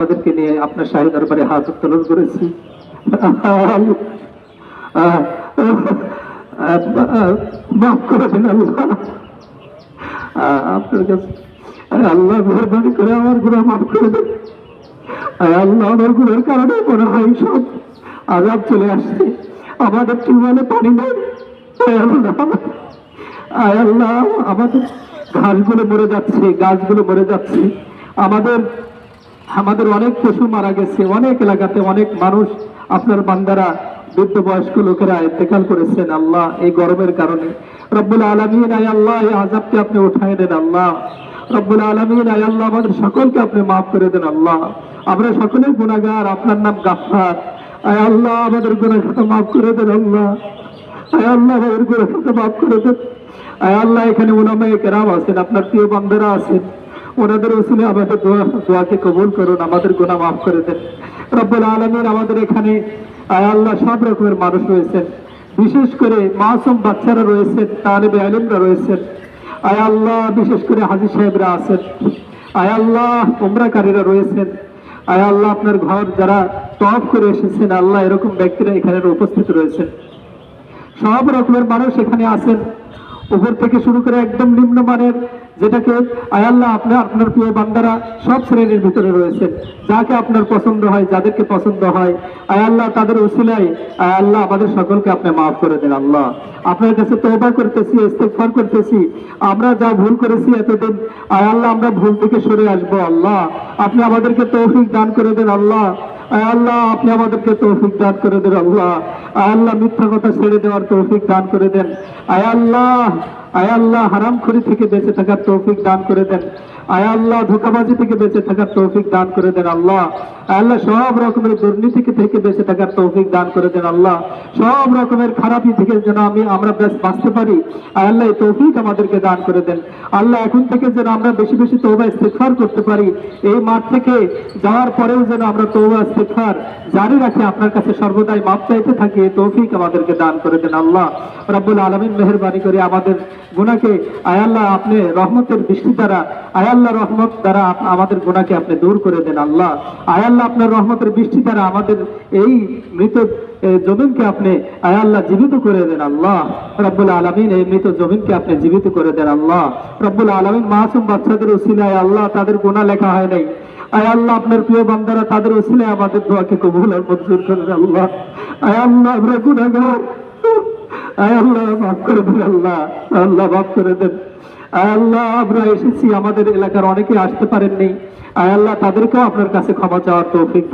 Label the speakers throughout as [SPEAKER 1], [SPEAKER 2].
[SPEAKER 1] তাদেরকে নিয়ে আপনার শাহী দরবারে হাত উত্তোলন করেছি। আপনার কাছে আল্লাহ করে আমার আল্লাহ আমার কারণে সব চলে আমাদের টিউবওয়েলে পানি নেই। আয় আল্লাহ, আমাদের ঘাসগুলো মরে যাচ্ছে, গাছগুলো মরে যাচ্ছে। আমাদের আমাদের অনেক পশু মারা গেছে, অনেক এলাকাতে অনেক মানুষ আপনার বান্দারা বৃদ্ধ বয়স্ক লোকেরা ইন্তেকাল করেছেন, আল্লাহ এই গরমের কারণে। রব্বুল আলমিন, আয় আল্লাহ, এই আজাবকে আপনি উঠাই দেন, আল্লাহ। রব্বুল আলমিন, আয় আল্লাহ, আমাদের সকলকে আপনি মাফ করে দেন, আল্লাহ। আমরা সকলের গুণাগার আপনার নাম গাফার আয় আল্লাহ, আমাদের গুণাখাতা মাফ করে দেন, আল্লাহ। আয় আল্লাহ, আমাদের গুণাখাতা মাফ করে দেন। আয় আল্লাহ, এখানে ওনামায় কেরাম আছেন, আপনার প্রিয় বান্দারা আছেন। ওনাদের ওসিলে আমাদের দোয়া, দোয়াকে কবুল করুন, আমাদের গুনাহ মাফ করে দেন। রব্বুল আলমীর আমাদের এখানে, আয় আল্লাহ, সব রকমের মানুষ রয়েছেন। বিশেষ করে মাসুম বাচ্চারা রয়েছেন তালেবে আলিমরা রয়েছেন। আয় আল্লাহ, বিশেষ করে হাজি সাহেবরা আছেন। আয় আল্লাহ, উমরাকারীরা রয়েছেন। আয় আল্লাহ, আপনার ঘর যারা টপ করে এসেছেন, আল্লাহ এরকম ব্যক্তিরা এখানে উপস্থিত রয়েছেন। সব রকমের মানুষ এখানে আছেন। উপর থেকে শুরু করে একদম নিম্নমানের যেটাকে আয়াল্লাহ আপনার আপনার প্রিয় বান্দারা সব শ্রেণির ভিতরে রয়েছেন। যাকে আপনার পছন্দ হয়, যাদেরকে পছন্দ হয় আয়াল্লাহ তাদের উসিলাই আয়াল্লাহ আমাদের সকলকে আপনি মাফ করে দেন আল্লাহ। আপনার কাছে তওবা করতেছি, ইস্তেগফার করতেছি। আমরা যা ভুল করেছি এতদিন আয়াল্লাহ আমরা ভুল থেকে সরে আসব আল্লাহ। আপনি আমাদেরকে তৌফিক দান করে দেন আল্লাহ। আয় আল্লাহ আপনি আমাদেরকে তৌফিক দান করে দেন আল্লাহ। আয় আল্লাহ মিথ্যা কথা ছেড়ে দেওয়ার তৌফিক দান করে দেন। আয় আল্লাহ আয় আল্লাহ, হারাম খুরি থেকে বেঁচে থাকার তৌফিক দান করে দেন। আয় আল্লাহ, ধোকাবাজি থেকে বেঁচে থাকার তৌফিক দান করে দেন আল্লাহ। আল্লাহ, সব রকমের দুর্নীতি থেকে বেঁচে থাকার তৌফিক দান করে দেন আল্লাহ। সব রকমের খারাপি থেকে যেন আমি, আমরা বেশ বাঁচতে পারি। আয় আল্লাহ, এই তৌফিক আমাদেরকে দান করে দেন। আল্লাহ, এখন থেকে যেন আমরা বেশি বেশি তৌবা ইস্তেগফার করতে পারি। এই মাঠ থেকে যাওয়ার পরেও যেন আমরা তৌবা ইস্তেগফার জারি রাখে, আপনার কাছে সর্বদাই মাপ চাইতে থাকি। এই তৌফিক আমাদেরকে দান করে দেন আল্লাহ। রাব্বুল আলামিন মেহেরবানি করে আমাদের গুনাহকে আয়াল্লাহ আপনি রহমতের বৃষ্টি দ্বারা আয়াল্লাহ রহমত দ্বারা আমাদের গুনাহকে আপনি দূর করে দেন আল্লাহ। আয়াল্লাহ আপনার রহমতের বৃষ্টি দ্বারা আমাদের এই মৃত জমিনকে আপনি আয়াল্লাহ জীবিত করে দেন আল্লাহ। রব্বুল আলমিন এই মৃত জমিনকে আপনি জীবিত করে দেন আল্লাহ। রব্বুল আলমিন মাসুম বাচ্চাদের উসিলায় আল্লাহ, তাদের গুনাহ লেখা হয় নাই। আয় আল্লাহ আপনার প্রিয় বান্দারা, তাদের উসিলায় আমাদের দোয়াকে কবুল আর মঞ্জুর দেন আল্লাহ। আয় আল্লাহ আমরা আয় আল্লাহ, মাফ করে দেন আল্লাহ আল্লাহ করে দেন। আল্লাহ, আমরা এসেছি, আমাদের এলাকার অনেকে আসতে পারেননি। আল্লাহ, তাদেরকেও আপনার কাছে ক্ষমা চাওয়ার তৌফিক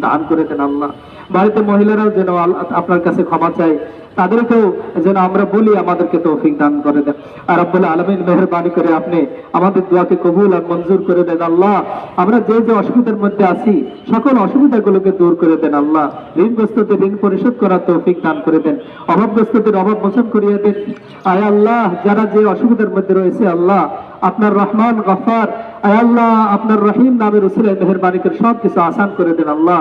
[SPEAKER 1] দান করে দেন আল্লাহ। বাড়িতে মহিলারাও যেন আপনার কাছে ক্ষমা চাই তাদেরকেও যেন আমরা বলি, আমাদেরকে তৌফিক দান করে দেন। আর আব্বুল আলমিন মেহরবানি করে আপনি আমাদের দোয়াকে কবুল আর মঞ্জুর করে দেন আল্লাহ। আমরা যে যে অসুবিধার মধ্যে আছি, সকল অসুবিধাগুলোকে দূর করে দেন আল্লাহ। ঋণগ্রস্তদের ঋণ পরিশোধ করার তৌফিক দান করে দেন। অভাবগ্রস্তদের অভাব মোচন করিয়ে দেন। আয় আল্লাহ, যারা যে অসুবিধার মধ্যে রয়েছে আল্লাহ, আপনার রহমান গফার, আয় আল্লাহ, আপনার রহিম নামের উসিলায় মেহরবানি করে সব কিছু আসান করে দেন আল্লাহ।